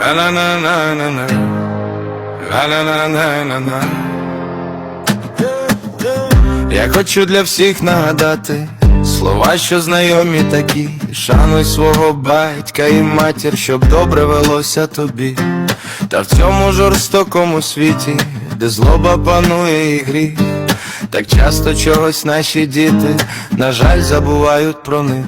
Ла-ла-ла-ла-ла-ла. Ла-ла-ла-ла-ла-ла. Я хочу для всіх нагадати слова, що знайомі такі. Шануй свого батька і матір, щоб добре велося тобі. Та в цьому жорстокому світі, де злоба панує і гріх, так часто чогось наші діти, на жаль, забувають про них.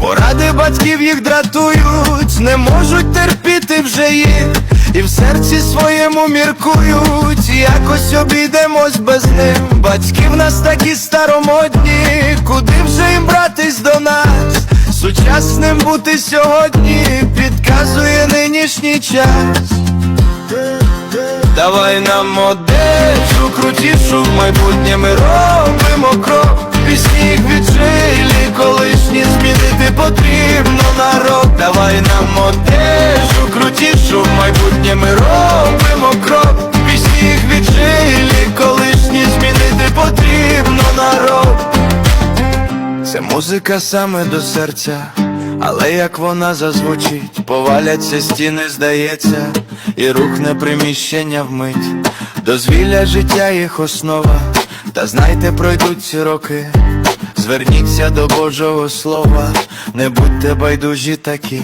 Поради батьків їх дратують, не можуть терпіти вже їх, і в серці своєму міркують, якось обійдемось без них. Батьки в нас такі старомодні, куди вже їм братись до нас? Сучасним бути сьогодні підказує нинішній час. Давай нам одежу крутішу, в майбутнє ми робимо Пісні їх віджилі, колишні змінити потрібно народ Давай нам одежу крутішу, майбутнє ми робимо крок Пісні їх віджилі, колишні змінити потрібно народ це музика саме до серця, але як вона зазвучить, поваляться стіни, здається, і рухне приміщення вмить. Дозвілля життя їх основа, та знайте, пройдуть ці роки. Зверніться до Божого Слова, не будьте байдужі такі.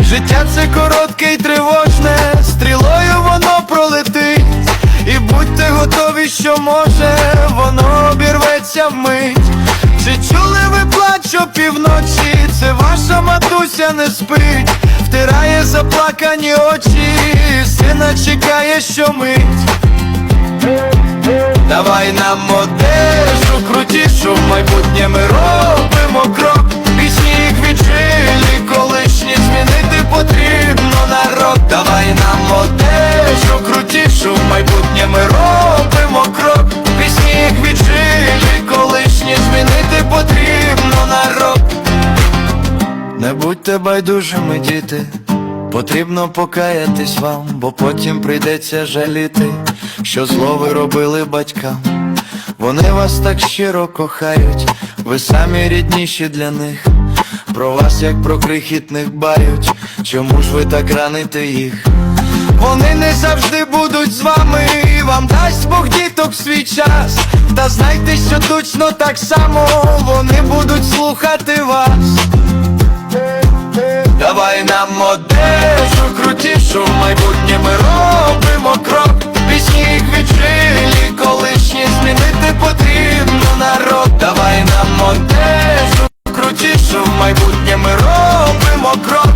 Життя це коротке й тривожне, стрілою воно пролетить. І будьте готові, що може, воно обірветься вмить. Чи чули ви плач опівночі? Це ваша матуся не спить, втирає заплакані очі, сина чекає щомить. Давай нам одежу крутішу, майбутнє Не будьте байдужими, діти, потрібно покаятись вам, бо потім прийдеться жаліти, що зло ви робили батькам. Вони вас так щиро кохають, ви самі рідніші для них. Про вас, як про крихітних бають, чому ж ви так раните їх? Вони не завжди будуть з вами, і вам дасть Бог діток свій час. Та знайте, що точно так само вони будуть слухати вас. Одежу крутішу, в майбутнє ми робимо крок. Пісні віджилі, колишні змінити потрібно народ. Давай нам одежу крутішу, в майбутнє ми робимо крок.